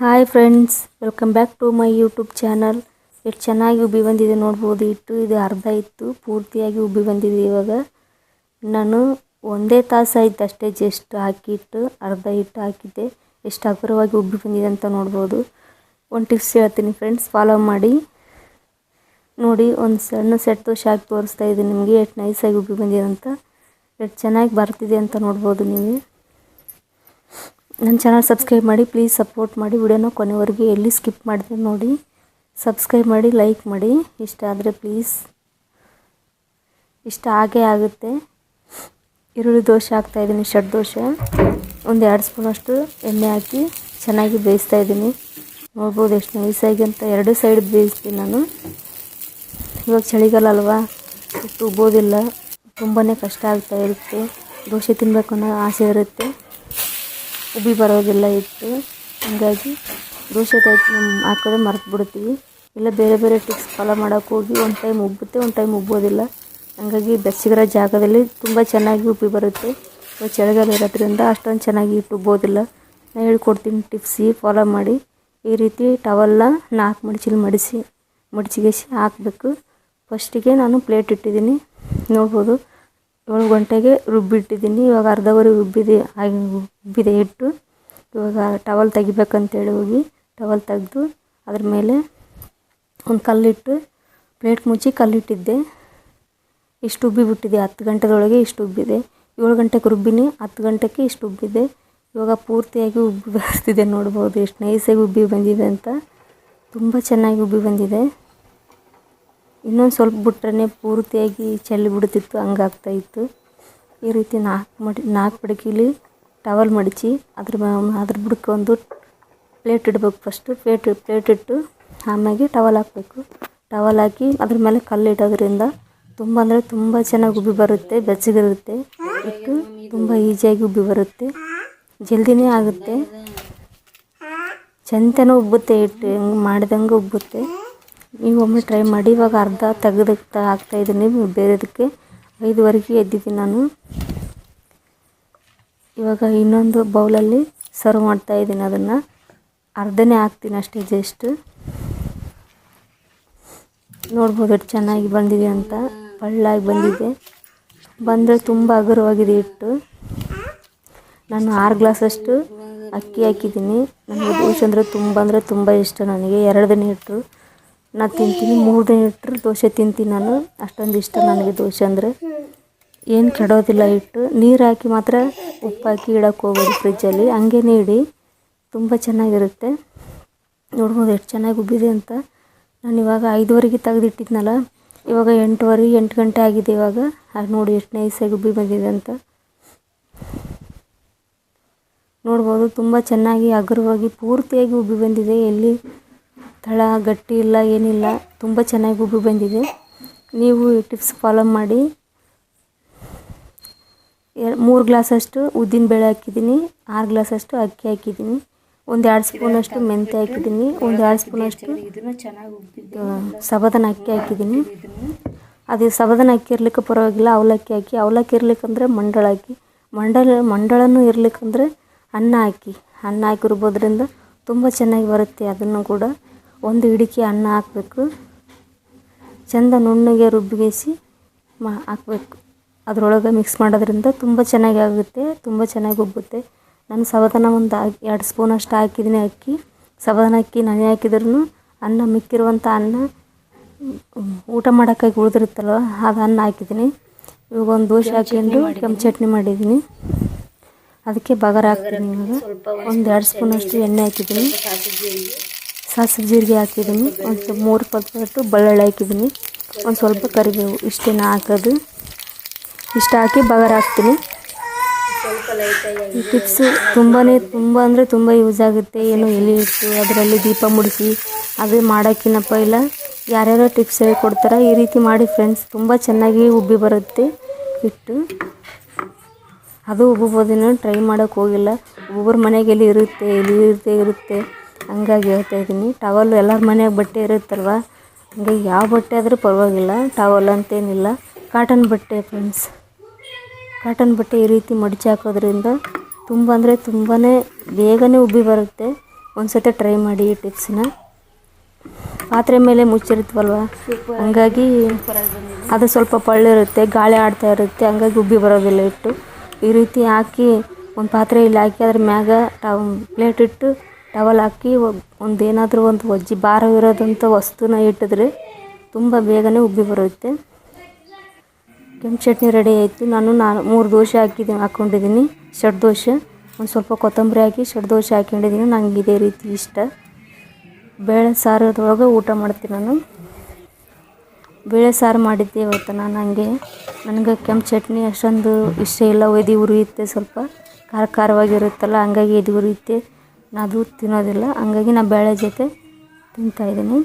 Hi friends welcome back to my YouTube channel ಎಷ್ಟು ಚೆನ್ನಾಗಿ ಉಬ್ಬಿ ಬಂದಿದೆ ನೋಡ್ಬೋದು. ಇಟ್ಟು ಇದು ಅರ್ಧ ಇತ್ತು, ಪೂರ್ತಿಯಾಗಿ ಉಬ್ಬಿ ಬಂದಿದೆ ಇವಾಗ. ನಾನು ಒಂದೇ ತಾಸು ಆಯ್ತು ಅಷ್ಟೇ ಜಸ್ಟ್ ಹಾಕಿಟ್ಟು, ಅರ್ಧ ಇಟ್ಟು ಹಾಕಿದ್ದೆ. ಎಷ್ಟು ಹಗುರವಾಗಿ ಉಬ್ಬಿ ಬಂದಿದೆ ಅಂತ ನೋಡ್ಬೋದು. ಒಂದು ಟಿಪ್ಸ್ ಹೇಳ್ತೀನಿ ಫ್ರೆಂಡ್ಸ್ ಫಾಲೋ ಮಾಡಿ. ನೋಡಿ, ಒಂದು ಸಣ್ಣ ಸೆಟ್ ದೋಸೆ ಹಾಕಿ ತೋರಿಸ್ತಾ ಇದ್ದೀನಿ ನಿಮಗೆ, ಎಷ್ಟು ನೈಸಾಗಿ ಉಬ್ಬಿ ಬಂದಿದೆ ಅಂತ. ಎಷ್ಟು ಚೆನ್ನಾಗಿ ಬರ್ತಿದೆ ಅಂತ ನೋಡ್ಬೋದು ನೀವು. ನನ್ನ ಚಾನಲ್ ಸಬ್ಸ್ಕ್ರೈಬ್ ಮಾಡಿ ಪ್ಲೀಸ್ ಸಪೋರ್ಟ್ ಮಾಡಿ. ವಿಡಿಯೋನ ಕೊನೆವರೆಗೆ ಎಲ್ಲಿ ಸ್ಕಿಪ್ ಮಾಡಿದೆ ನೋಡಿ. ಸಬ್ಸ್ಕ್ರೈಬ್ ಮಾಡಿ ಲೈಕ್ ಮಾಡಿ. ಇಷ್ಟ ಆದರೆ ಪ್ಲೀಸ್ ಇಷ್ಟ ಆಗೇ ಆಗುತ್ತೆ. ಈರುಳ್ಳಿ ದೋಸೆ ಹಾಕ್ತಾ ಇದ್ದೀನಿ ಶಟ್ ದೋಸೆ. ಒಂದು ಎರಡು ಸ್ಪೂನಷ್ಟು ಎಣ್ಣೆ ಹಾಕಿ ಚೆನ್ನಾಗಿ ಬೇಯಿಸ್ತಾ ಇದ್ದೀನಿ. ನೋಡ್ಬೋದು ಎಷ್ಟು ನೈಸಾಗಿ ಅಂತ. ಎರಡು ಸೈಡ್ ಬೇಯಿಸ್ತೀನಿ ನಾನು. ಇವಾಗ ಚಳಿಗಾಲ ಅಲ್ವಾ ಉಬೋದಿಲ್ಲ ತುಂಬಾ ಕಷ್ಟ ಆಗ್ತಾ ಇರುತ್ತೆ. ದೋಸೆ ತಿನ್ನಬೇಕು ಅನ್ನೋ ಆಸೆ ಇರುತ್ತೆ. ಉಬ್ಬಿ ಬರೋದಿಲ್ಲ ಇಟ್ಟು ಹಾಗಾಗಿ ದೋಸೆ ಟೈಪ್ ಹಾಕೋದೇ ಮರ್ತು ಬಿಡ್ತೀವಿ. ಇಲ್ಲ ಬೇರೆ ಬೇರೆ ಟಿಪ್ಸ್ ಫಾಲೋ ಮಾಡೋಕೆ ಹೋಗಿ ಒಂದು ಟೈಮ್ ಉಬ್ಬುತ್ತೆ, ಒಂದು ಟೈಮ್ ಉಬ್ಬೋದಿಲ್ಲ ಹಾಗಾಗಿ ಬೆಚ್ಚಗಿರೋ ಜಾಗದಲ್ಲಿ ತುಂಬ ಚೆನ್ನಾಗಿ ಉಬ್ಬಿ ಬರುತ್ತೆ. ಚಳಿಗಾಲ ಇರೋದ್ರಿಂದ ಅಷ್ಟೊಂದು ಚೆನ್ನಾಗಿ ಇಟ್ಟು ಉಬ್ಬೋದಿಲ್ಲ ನಾನು ಹೇಳ್ಕೊಡ್ತೀನಿ ಟಿಪ್ಸಿ ಫಾಲೋ ಮಾಡಿ. ಈ ರೀತಿ ಟವಲ್ನ ನಾಲ್ಕು ಮಡಿಚಲ್ಲಿ ಮಡಿಸಿ ಮಡಿಚಿಗೆಸಿ ಹಾಕಬೇಕು. ಫಸ್ಟಿಗೆ ನಾನು ಪ್ಲೇಟ್ ಇಟ್ಟಿದ್ದೀನಿ. ನೋಡ್ಬೋದು. ಏಳು ಗಂಟೆಗೆ ರುಬ್ಬಿಟ್ಟಿದ್ದೀನಿ. ಇವಾಗ ಅರ್ಧ ಅವರ್ ರುಬ್ಬಿದೆ, ಹಾಗೆ ಉಬ್ಬಿದೆ ಹಿಟ್ಟು. ಇವಾಗ ಟವಲ್ ತೆಗಿಬೇಕಂತೇಳಿ ಹೋಗಿ ಟವಲ್ ತೆಗೆದು ಅದ್ರ ಮೇಲೆ ಒಂದು ಕಲ್ಲಿಟ್ಟು ಪ್ಲೇಟ್ ಮುಚ್ಚಿ ಕಲ್ಲಿಟ್ಟಿದ್ದೆ. ಇಷ್ಟು ಉಬ್ಬಿ ಬಿಟ್ಟಿದೆ ಹತ್ತು ಗಂಟೆದೊಳಗೆ ಇಷ್ಟು ಉಬ್ಬಿದೆ ಏಳು ಗಂಟೆಗೆ ರುಬ್ಬಿನಿ, ಹತ್ತು ಗಂಟೆಗೆ ಇಷ್ಟು ಉಬ್ಬಿದೆ ಇವಾಗ ಪೂರ್ತಿಯಾಗಿ ಉಬ್ಬಿ ಬರ್ತಿದೆ ನೋಡ್ಬೋದು, ಎಷ್ಟು ನೈಸಾಗಿ ಉಬ್ಬಿ ಬಂದಿದೆ ಅಂತ. ತುಂಬ ಚೆನ್ನಾಗಿ ಉಬ್ಬಿ ಬಂದಿದೆ. ಇನ್ನೊಂದು ಸ್ವಲ್ಪ ಬಿಟ್ರೆ ಪೂರ್ತಿಯಾಗಿ ಚೆಲ್ಲಿ ಬಿಡ್ತಿತ್ತು, ಹಂಗಾಗ್ತಾ ಇತ್ತು. ಈ ರೀತಿ ನಾಲ್ಕು ಮಡಿ ನಾಲ್ಕು ಮಡಿಕೆಲಿ ಟವಲ್ ಮಡಚಿ ಅದ್ರ ಅದ್ರ ಬುಡಕ್ಕೆ ಒಂದು ಪ್ಲೇಟ್ ಇಡಬೇಕು ಫಸ್ಟು ಪ್ಲೇಟ್ ಪ್ಲೇಟ್ ಇಟ್ಟು ಆಮ್ಯಾಗೆ ಟವಲ್ ಹಾಕಬೇಕು. ಟವಲ್ ಹಾಕಿ ಅದ್ರ ಮೇಲೆ ಕಲ್ಲು ಇಡೋದ್ರಿಂದ ತುಂಬ ಅಂದರೆ ತುಂಬ ಚೆನ್ನಾಗಿ ಉಬ್ಬಿ ಬರುತ್ತೆ, ಬೆಚ್ಚಗಿರುತ್ತೆ. ಇಟ್ಟು ತುಂಬ ಈಸಿಯಾಗಿ ಉಬ್ಬಿ ಬರುತ್ತೆ. ಜಲ್ದಿನೇ ಆಗುತ್ತೆ. ಚಂತನ ಉಬ್ಬುತ್ತೆ, ಇಟ್ಟು ಹೆಂಗೆ ಮಾಡಿದಂಗೆ ಉಬ್ಬುತ್ತೆ. ನೀವು ಒಮ್ಮೆ ಟ್ರೈ ಮಾಡಿ, ಇವಾಗ ಅರ್ಧ ತೆಗೆದಕ್ಕೆ ಹಾಕ್ತಾ ಇದ್ದೀನಿ. ಬೇರೆದಕ್ಕೆ ಐದುವರೆಗೆ ಎದ್ದಿದ್ದೀನಿ ನಾನು. ಇವಾಗ ಇನ್ನೊಂದು ಬೌಲಲ್ಲಿ ಸರ್ವ್ ಮಾಡ್ತಾ ಇದ್ದೀನಿ ಅದನ್ನು. ಅರ್ಧನೇ ಹಾಕ್ತೀನಿ ಅಷ್ಟೇ ಜಸ್ಟ್ ನೋಡ್ಬೋದು ಎಷ್ಟು ಚೆನ್ನಾಗಿ ಬಂದಿದೆ ಅಂತ. ಪಳ್ಳಾಗಿ ಬಂದಿದೆ. ಬಂದರೆ ತುಂಬ ಹಗುರವಾಗಿದೆ ಹಿಟ್ಟು. ನಾನು ಆರು ಗ್ಲಾಸಷ್ಟು ಅಕ್ಕಿ ಹಾಕಿದ್ದೀನಿ. ನನಗೆ ದೋಸೆ ಅಂದರೆ ತುಂಬ ಅಂದರೆ ತುಂಬ ಇಷ್ಟ. ನನಗೆ ಎರಡನೇ ಇಟ್ಟರು ನಾನು ತಿಂತೀನಿ, ಮೂರು ದಿನ ಇಟ್ಟರು ದೋಸೆ ತಿಂತೀನಿ ನಾನು. ಅಷ್ಟೊಂದು ಇಷ್ಟ ನನಗೆ ದೋಸೆ ಅಂದರೆ. ಏನು ಕೆಡೋದಿಲ್ಲ ಹಿಟ್ಟು. ನೀರು ಹಾಕಿ ಮಾತ್ರ ಉಪ್ಪಾಕಿ ಹಾಕಿ ಇಡೋಕೆ ಹೋಗೋದು ಫ್ರಿಜ್ಜಲ್ಲಿ ಹಂಗೇನೆ ಇಡಿ. ತುಂಬ ಚೆನ್ನಾಗಿರುತ್ತೆ. ನೋಡ್ಬೋದು ಎಷ್ಟು ಚೆನ್ನಾಗಿ ಉಬ್ಬಿದೆ ಅಂತ. ನಾನು ಇವಾಗ ಐದುವರೆಗೆ ತೆಗೆದಿಟ್ಟಿದ್ನಲ್ಲ. ಇವಾಗ ಎಂಟುವರೆ, ಎಂಟು ಗಂಟೆ ಆಗಿದೆ ಇವಾಗ. ಹಾಗೆ ನೋಡಿ ಎಷ್ಟು ನೈಸಾಗಿ ಉಬ್ಬಿ ಬಂದಿದೆ ಅಂತ. ನೋಡ್ಬೋದು ತುಂಬ ಚೆನ್ನಾಗಿ ಹಗುರವಾಗಿ ಪೂರ್ತಿಯಾಗಿ ಉಬ್ಬಿ ಬಂದಿದೆ. ಎಲ್ಲಿ ತಳ ಗಟ್ಟಿ ಇಲ್ಲ, ಏನಿಲ್ಲ, ತುಂಬ ಚೆನ್ನಾಗಿ ಉಬ್ಬಿ ಬಂದಿದೆ. ನೀವು ಈ ಟಿಪ್ಸ್ ಫಾಲೋ ಮಾಡಿ. ಮೂರು ಗ್ಲಾಸಷ್ಟು ಉದ್ದಿನ ಬೇಳೆ ಹಾಕಿದ್ದೀನಿ, ಆರು ಗ್ಲಾಸಷ್ಟು ಅಕ್ಕಿ ಹಾಕಿದ್ದೀನಿ, ಒಂದು ಎರಡು ಸ್ಪೂನಷ್ಟು ಮೆಂತ್ಯ ಹಾಕಿದ್ದೀನಿ, ಒಂದು ಎರಡು ಸ್ಪೂನಷ್ಟು ಸಬದನ ಅಕ್ಕಿ ಹಾಕಿದ್ದೀನಿ. ಅದು ಸಬದನ ಅಕ್ಕಿ ಇರ್ಲಿಕ್ಕೆ ಪರವಾಗಿಲ್ಲ, ಅವಲಕ್ಕಿ ಹಾಕಿ. ಅವಲಕ್ಕಿ ಇರ್ಲಿಕ್ಕಂದ್ರೆ ಮಂಡಳ ಹಾಕಿ. ಮಂಡಲ, ಮಂಡಳನೂ ಇರ್ಲಿಕ್ಕಂದ್ರೆ ಅನ್ನ ಹಾಕಿ. ಅನ್ನ ಹಾಕಿರ್ಬೋದ್ರಿಂದ ತುಂಬ ಚೆನ್ನಾಗಿ ಬರುತ್ತೆ ಅದನ್ನು ಕೂಡ. ಒಂದು ಹಿಡಿಕೆ ಅನ್ನ ಹಾಕಬೇಕು. ಚೆಂದ ನುಣ್ಣಗೆ ರುಬ್ಬಿಸಿ ಮಾ ಹಾಕ್ಬೇಕು. ಅದರೊಳಗೆ ಮಿಕ್ಸ್ ಮಾಡೋದ್ರಿಂದ ತುಂಬ ಚೆನ್ನಾಗಿ ಆಗುತ್ತೆ ತುಂಬ ಚೆನ್ನಾಗಿ ಉಬ್ಬುತ್ತೆ. ನಾನು ಸಬದನ ಒಂದು ಎರಡು ಸ್ಪೂನ್ ಅಷ್ಟು ಹಾಕಿದ್ದೀನಿ ಅಕ್ಕಿ. ಸಬದನ ಅಕ್ಕಿ ನೆನೆ ಹಾಕಿದ್ರೂ ಅನ್ನ ಮಿಕ್ಕಿರುವಂಥ ಅನ್ನ ಊಟ ಮಾಡೋಕ್ಕಾಗಿ ಉಳಿದಿರುತ್ತಲ್ಲ ಅದು ಅನ್ನ ಹಾಕಿದ್ದೀನಿ. ಇವಾಗ ಒಂದು ದೋಸೆ ಹಾಕೊಂಡು ಕೆಂಪು ಚಟ್ನಿ ಮಾಡಿದ್ದೀನಿ. ಅದಕ್ಕೆ ಬಗಾರ ಹಾಕ್ತೀನಿ ಇವಾಗ. ಒಂದು ಎರಡು ಸ್ಪೂನಷ್ಟು ಎಣ್ಣೆ ಹಾಕಿದ್ದೀನಿ. ಸಾಸಿವೆ ಜೀರಿಗೆ ಹಾಕಿದ್ದೀನಿ. ಒಂದು ಮೂರು ಪಟ್ಟು ಬೆಳ್ಳುಳ್ಳಿ ಹಾಕಿದ್ದೀನಿ. ಒಂದು ಸ್ವಲ್ಪ ಕರಿಬೇವು ಇಷ್ಟೇನ ಹಾಕೋದು. ಇಷ್ಟು ಹಾಕಿ ಬಗಾರ ಹಾಕ್ತೀನಿ. ಈ ಟಿಪ್ಸು ತುಂಬಾ ತುಂಬ ಅಂದರೆ ತುಂಬ ಯೂಸ್ ಆಗುತ್ತೆ. ಏನು ಎಲೆ ಇಟ್ಟು ಅದರಲ್ಲಿ ದೀಪ ಮುಡಿಸಿ ಅದೇ ಮಾಡೋಕ್ಕಿನ್ನಪ್ಪ ಇಲ್ಲ. ಯಾರ್ಯಾರೋ ಟಿಪ್ಸ್ ಹೇಳ್ಕೊಡ್ತಾರೆ, ಈ ರೀತಿ ಮಾಡಿ ಫ್ರೆಂಡ್ಸ್ ತುಂಬ ಚೆನ್ನಾಗಿ ಉಬ್ಬಿ ಬರುತ್ತೆ. ಹಿಟ್ಟು ಅದು ಒಬ್ಬೊಬ್ಬದಿನ ಟ್ರೈ ಮಾಡೋಕ್ಕೆ ಹೋಗಿಲ್ಲ. ಒಬ್ಬೊಬ್ಬರ ಮನೆಗೆ ಎಲ್ಲಿ ಇರುತ್ತೆ ಎಲ್ಲಿ ಇರುತ್ತೆ ಇರುತ್ತೆ. ಹಂಗಾಗಿ ಹೇಳ್ತಾ ಇದ್ದೀನಿ ಟವಲ್ ಎಲ್ಲರ ಮನೆಯಾಗ ಬಟ್ಟೆ ಇರುತ್ತಲ್ವ? ಹಂಗಾಗಿ ಯಾವ ಬಟ್ಟೆ ಆದರೂ ಪರವಾಗಿಲ್ಲ ಟವಲ್ ಅಂತೇನಿಲ್ಲ. ಕಾಟನ್ ಬಟ್ಟೆ ಫ್ರೆಂಡ್ಸ್ ಕಾಟನ್ ಬಟ್ಟೆ ಈ ರೀತಿ ಮಡಚಿ ಹಾಕೋದ್ರಿಂದ ತುಂಬ ಅಂದರೆ ತುಂಬಾ ಬೇಗನೆ ಉಬ್ಬಿ ಬರುತ್ತೆ. ಒಂದ್ಸತಿ ಟ್ರೈ ಮಾಡಿ ಈ ಟಿಪ್ಸ್ನ ಪಾತ್ರೆ ಮೇಲೆ ಮುಚ್ಚಿರುತ್ತವಲ್ವ ಹಂಗಾಗಿ ಅದು ಸ್ವಲ್ಪ ಪಳ್ಳಿರುತ್ತೆ ಗಾಳಿ ಆಡ್ತಾ ಇರುತ್ತೆ, ಹಂಗಾಗಿ ಉಬ್ಬಿ ಬರೋದಿಲ್ಲ ಇಟ್ಟು ಈ ರೀತಿ ಹಾಕಿ ಒಂದು ಪಾತ್ರೆಯಲ್ಲಿ ಹಾಕಿ ಅದ್ರ ಮ್ಯಾಗ ಪ್ಲೇಟ್ ಇಟ್ಟು ಟವಲ್ ಹಾಕಿ ಒಂದು ಏನಾದರೂ ಒಂದು ಒಜ್ಜಿ, ಭಾರವಿರೋದಂಥ ವಸ್ತುನ ಇಟ್ಟಿದ್ರೆ ತುಂಬ ಬೇಗನೆ ಉಬ್ಬಿ ಬರುತ್ತೆ. ಕೆಂಪು ಚಟ್ನಿ ರೆಡಿ ಆಯಿತು. ನಾನು ನಾನು ಮೂರು ದೋಸೆ ಹಾಕಿದ್ದೀನಿ ಹಾಕ್ಕೊಂಡಿದ್ದೀನಿ ಷಡ್ ದೋಸೆ, ಒಂದು ಸ್ವಲ್ಪ ಕೊತ್ತಂಬರಿ ಹಾಕಿ ಷಡ್ ದೋಸೆ ಹಾಕೊಂಡಿದ್ದೀನಿ. ನಂಗೆ ಇದೇ ರೀತಿ ಇಷ್ಟ. ಬೇಳೆ ಸಾರದೊಳಗೆ ಊಟ ಮಾಡ್ತೀನಿ ನಾನು. ಬೇಳೆ ಸಾರು ಮಾಡಿದ್ದೆ ಇವತ್ತು ನಾನು, ಹಂಗೆ. ನನಗೆ ಕೆಂಪು ಚಟ್ನಿ ಅಷ್ಟೊಂದು ಇಷ್ಟ ಇಲ್ಲ. ಎದೆ ಉರಿಯುತ್ತೆ ಸ್ವಲ್ಪ. ಖಾರ ಖಾರವಾಗಿರುತ್ತಲ್ಲ, ಹಂಗಾಗಿ ಎದಿ ಉರಿಯುತ್ತೆ. ಅದು ತಿನ್ನೋದಿಲ್ಲ. ಹಂಗಾಗಿ ನಾನು ಬೇಳೆ ಜೊತೆ ತಿಂತಾಯಿದ್ದೀನಿ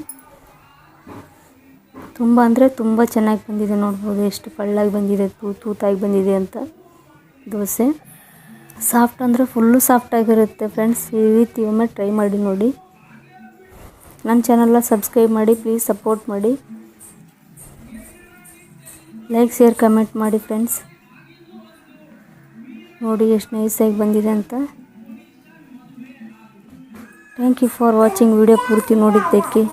ತುಂಬ ಅಂದರೆ ತುಂಬ ಚೆನ್ನಾಗಿ ಬಂದಿದೆ ನೋಡ್ಬೋದು. ಎಷ್ಟು ಪಳ್ಳಾಗಿ ಬಂದಿದೆ, ತೂ, ತೂತಾಗಿ ಬಂದಿದೆ ಅಂತ ದೋಸೆ. ಸಾಫ್ಟ್ ಅಂದರೆ ಫುಲ್ಲು ಸಾಫ್ಟಾಗಿರುತ್ತೆ ಫ್ರೆಂಡ್ಸ್. ಈ ರೀತಿ ಒಮ್ಮೆ ಟ್ರೈ ಮಾಡಿ ನೋಡಿ. ನನ್ನ ಚಾನಲ್ನ ಸಬ್ಸ್ಕ್ರೈಬ್ ಮಾಡಿ ಪ್ಲೀಸ್ ಸಪೋರ್ಟ್ ಮಾಡಿ. ಲೈಕ್ ಶೇರ್ ಕಮೆಂಟ್ ಮಾಡಿ ಫ್ರೆಂಡ್ಸ್ ನೋಡಿ ಎಷ್ಟು ನೈಸಾಗಿ ಬಂದಿದೆ ಅಂತ. Thank you for watching video ಪೂರ್ತಿ ನೋಡಿದ್ದಕ್ಕೆ.